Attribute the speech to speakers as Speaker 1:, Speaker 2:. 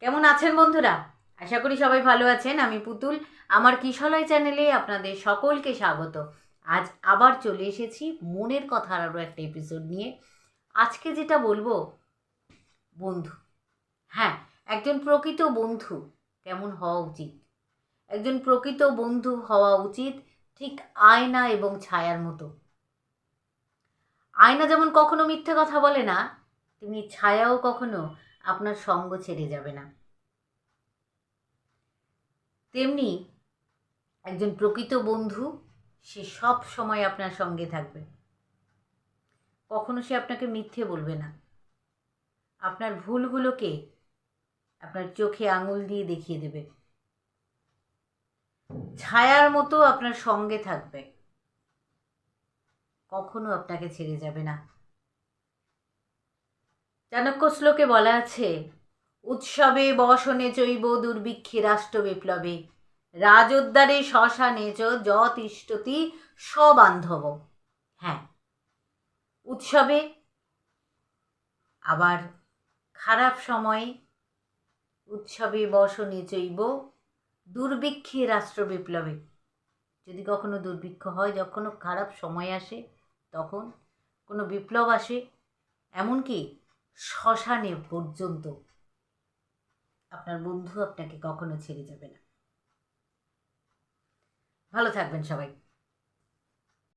Speaker 1: কেমন আছেন বন্ধুরা? আশা করি সবাই ভালো আছেন। আমি পুতুল, আমার কিশলয় চ্যানেলে আপনাদের সকলকে স্বাগত। আজ আবার চলে এসেছি মনের কথার আরও একটা এপিসোড নিয়ে। আজকে যেটা বলব, বন্ধু। হ্যাঁ একজন প্রকৃত বন্ধু কেমন হওয়া উচিত? একজন প্রকৃত বন্ধু হওয়া উচিত ঠিক আয়না এবং ছায়ার মতো। আয়না যেমন কখনো মিথ্যে কথা বলে না, তেমনি ছায়াও কখনো আপনার সঙ্গ ছেড়ে যাবে না। তেমনি একজন প্রকৃত বন্ধু, সে সব সময় আপনার সঙ্গে থাকবে। কখনো সে আপনাকে মিথ্যে বলবে না। আপনার ভুলগুলোকে আপনার চোখে আঙুল দিয়ে দেখিয়ে দেবে। ছায়ার মতো আপনার সঙ্গে থাকবে। কখনো আপনাকে ছেড়ে যাবে না। চাণক্য শ্লোকে বলা আছে, উৎসবে বসনে চৈব দুর্ভিক্ষে রাষ্ট্র বিপ্লবে রাজোদ্দারে শ্মশানে চ য তিষ্ঠতি সবান্ধব হ্যাঁ উৎসবে আবার খারাপ সময়ে উৎসবে বসনে চৈব দুর্ভিক্ষে রাষ্ট্র বিপ্লবে। যদি কখনো দুর্ভিক্ষ হয় যখন খারাপ সময় আসে, তখন কোনো বিপ্লব আসে। এমনকি শ্মশানে পর্যন্ত। আপনার বন্ধু আপনাকে কখনো ছেড়ে যাবে না। ভালো থাকবেন সবাই।